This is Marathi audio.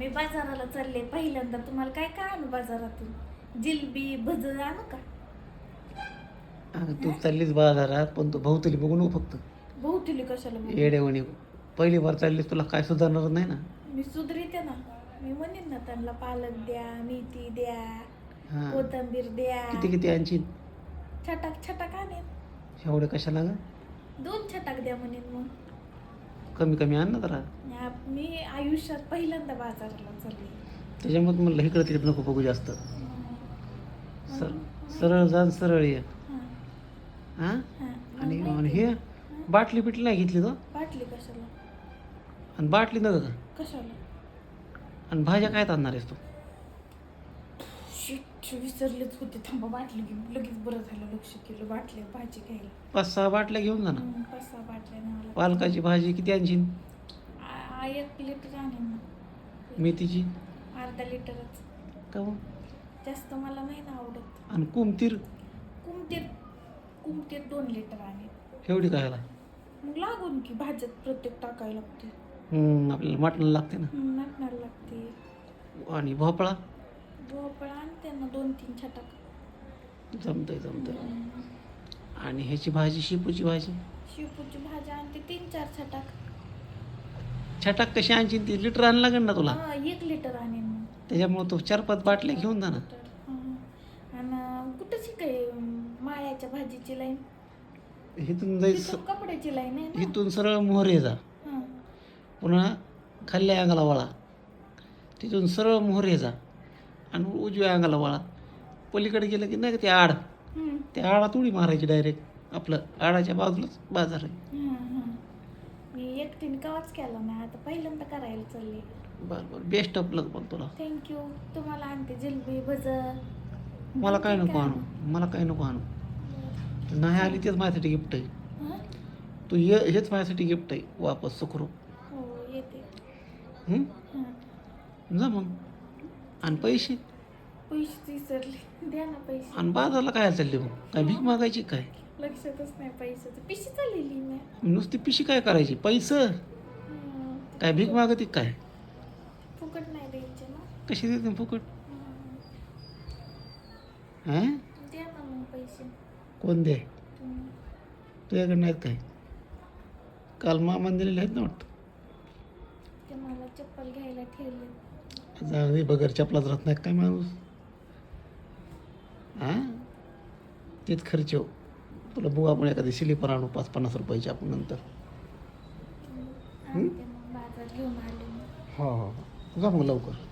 मी बाजाराला चालले पहिल्यांदा तुम्हाला काय काय आणू बाजारातून? जिलबी भज आणू का? अगं तू चाललीस बाजारात पण तू भाऊतली बघू नको फक्त. बहुतुली कशाला बोलू? येडेवणी पहिली बार चाललीस तुला काय सुधारणार नाही ना? मी सुधरीते ना. मी म्हणेन ना त्यांना पालक द्या मेथी द्या हा. कोथंबीर द्या. किती किती आणशील? छटाक छटाक आणेन. एवढे कशाला ग? दोन छटाक द्या म्हणेन मग. कमी कमी आण ना जरा. मी आयुष्यात पहिल्यांदा बाजाराला चालले. त्याच्यामुळे म्हणलं इकडे तिकडे नको बघू जास्त. सर सरळ जा आणि सरळ ये. हां. आणि हे बाटली बिटली नाही घेतली तो? बाटली कशाला? आणि बाटली नका का? कशाला? आणि भाज्या काय आणणार आहेस तू? शिट विसरलेच होते. थांबा बाटली घेऊन लगेच बरं झालं. लक्ष केलं बाटल्या भाजी घ्यायला पाच सहा बाटल्या घेऊन जा ना. पाच सहा बाटल्या न्यावं पालकाची भाजी किती आणशील? एक लिटर आणेन ना मेथीची अर्धा लिटरच का हो? जास्त मला नाही ना आवडत. आणि कुमतीर? कुमतेर कुमतेर दोन लिटर आणेन एवढी खायला मग लागून की भाज्यात प्रत्येक टाकायला लागते. हम्म, आपल्याला मटण लागते नाटणार लागते. आणि भोपळा? भोपळा आणते ना दोन तीन छटाक. जमतंय जमतंय. आणि ह्याची भाजी शेपूची भाजी? शेपूची भाजी आणते तीन चार छटाक. छटाक कशी आणशील ती? लिटर आण लागेल ना तुला? हा, एक लिटर आणेन मग त्याच्यामुळे तू चार पाच बाटल्या घेऊन जा ना. आणि कुठं शिकाय माळ्याच्या भाजीची लाईन इथून जायचं तिथून कपड्याची लाईन आहे ना? इथून सरळ मोहरे जा. हा. पुन्हा खाल्ल्या अंगाला वळा. तिथून सरळ मोहरे जा. आणि उजव्या अंगाला वळा. पलीकडे गेलं की नाही का ते आड? हम्म. त्या आडात उडी मारायची डायरेक्ट आपलं आडाच्या बाजूलाच बाजार आहे. एकटीने कवाच केला नाही. आता पहिल्यांदा करायला चालले. बरं बरं. बेस्ट ऑफ लक बघ तुला. थँक्यू तुम्हाला आणते जिलबी भज मला काय नको आणू? मला काय नको आणू? नाही आली तेच माझ्यासाठी गिफ्ट आहे. हा? तू ये हेच माझ्यासाठी गिफ्ट आहे. वापस सुखरू हो येते. हं? हा. जा मग. आणि पैसे. पैसे विसरले. द्या ना पैसे. आणि बाजारला काय चालले मग काय भीक मागायची काय? लक्षातच नाही पैशाचं. पिशी चाललेली मी. नुसती पिशी काय करायची? पैसे? हम्म. काय भीक मागती काय? फुकट नाही द्यायचे ना. कशी देते फुकट? हम्म. हां? द्या ना मग पैसे. कोण दे? तुम्ही तुझ्याकडे नाहीत काय? काल मामान दिलेले आहेत ना वाटतं. ते मला चप्पल घ्यायला ठेवले. बगर चपलाच राहत नाही काय माणूस. हां? तेच खर्च हो. तुला बघू आपण एखादी स्लीपर आणू पाच पन्नास रुपयाची आपण नंतर. हो हो. जा मग लवकर.